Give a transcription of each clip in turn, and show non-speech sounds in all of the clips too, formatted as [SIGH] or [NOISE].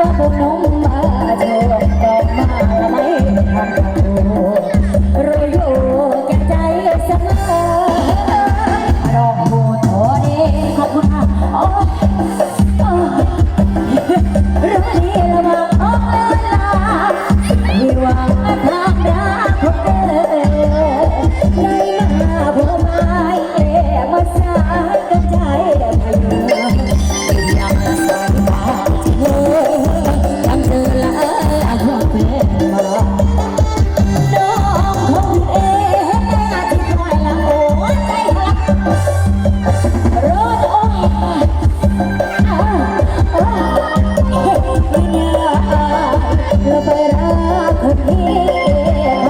ระบุนมมาโจกก็มาละไม่ทำตัวรู้อยู่แก่ใจเสมอรองผู้โตเองขอบคุณค่ะ เคนเดีย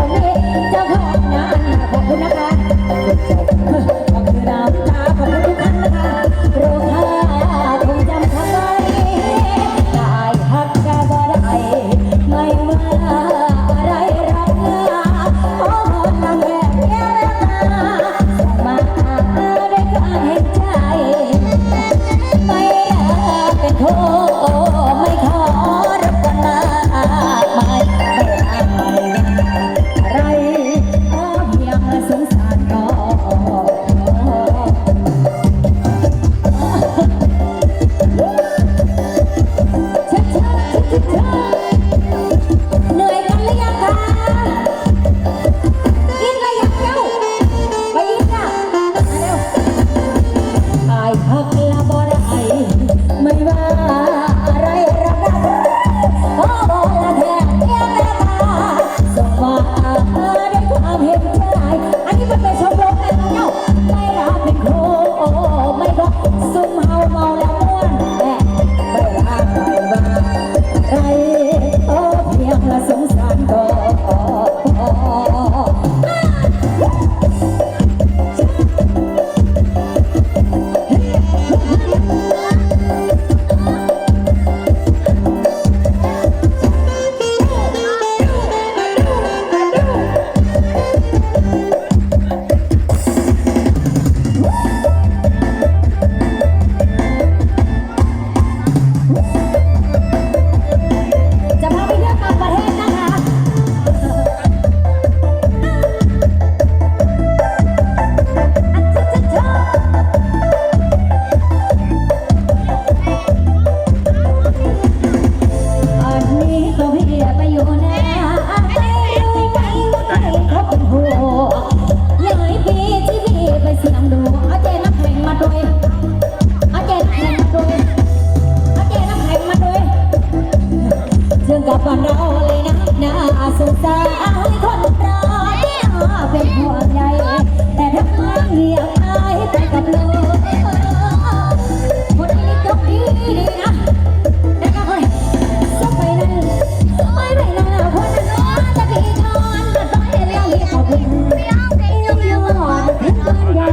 ประยชน์แน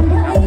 Yeah. [LAUGHS]